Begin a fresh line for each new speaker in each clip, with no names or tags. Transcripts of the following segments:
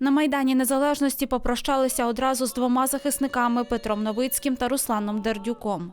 На Майдані Незалежності попрощалися одразу з двома захисниками Петром Новицьким та Русланом Дердюком.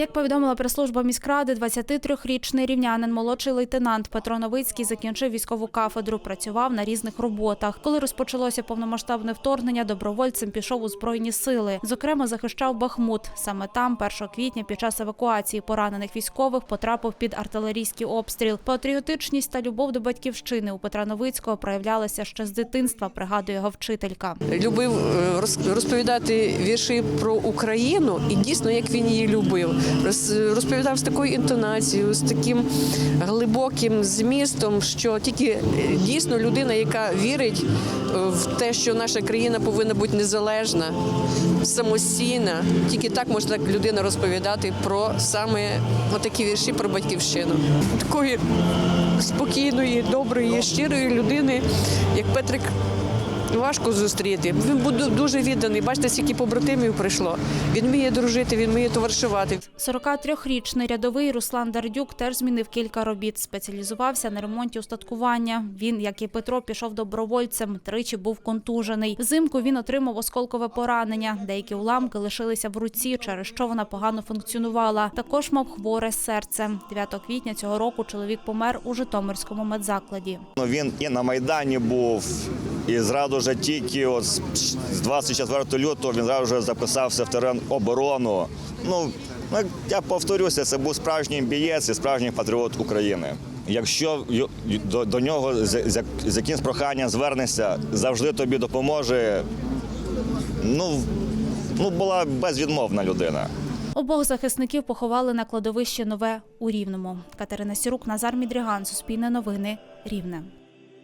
Як повідомила прес-служба міськради, 23-річний рівнянин, молодший лейтенант Петро Новицький закінчив військову кафедру, працював на різних роботах. Коли розпочалося повномасштабне вторгнення, добровольцем пішов у збройні сили. Зокрема, захищав Бахмут. Саме там, 1 квітня, під час евакуації поранених військових потрапив під артилерійський обстріл. Патріотичність та любов до батьківщини у Петра Новицького проявлялися ще з дитинства, пригадує його вчителька.
любив е, розповідати вірші про Україну і дійсно як він її любив. Роз- Розповідав з такою інтонацією, з таким глибоким змістом, що тільки е, дійсно людина, яка вірить е, в те, що наша країна повинна бути незалежна, самостійна, тільки так може так людина розповідати про саме такі вірші про батьківщину. Такої спокійної, доброї, щирої людини, як Петрик важко зустріти. Він був ду- дуже відданий. Бачите, скільки побратимів прийшло. Він вміє дружити, він вміє товаришувати.
43-річний рядовий Руслан Дардюк теж змінив кілька робіт. Спеціалізувався на ремонті устаткування. Він, як і Петро, пішов добровольцем. Тричі був контужений. Взимку він отримав осколкове поранення. Деякі уламки лишилися в руці, через що вона погано функціонувала. Також мав хворе серце. 9 квітня цього року чоловік помер у Житомирському медзакладі.
Ну, він і на Майдані був, і зразу ж тільки от з з 24 лютого він зразу ж записався в терен оборону. Ну, ну, я повторюся, це був справжній бієць і справжній патріот України. Якщо до, до нього з, з, якимсь проханням звернешся, завжди тобі допоможе. Ну, ну була безвідмовна людина.
Обох захисників поховали на кладовищі Нове у Рівному. Катерина Сірук, Назар Мідріган, Суспільне новини, Рівне.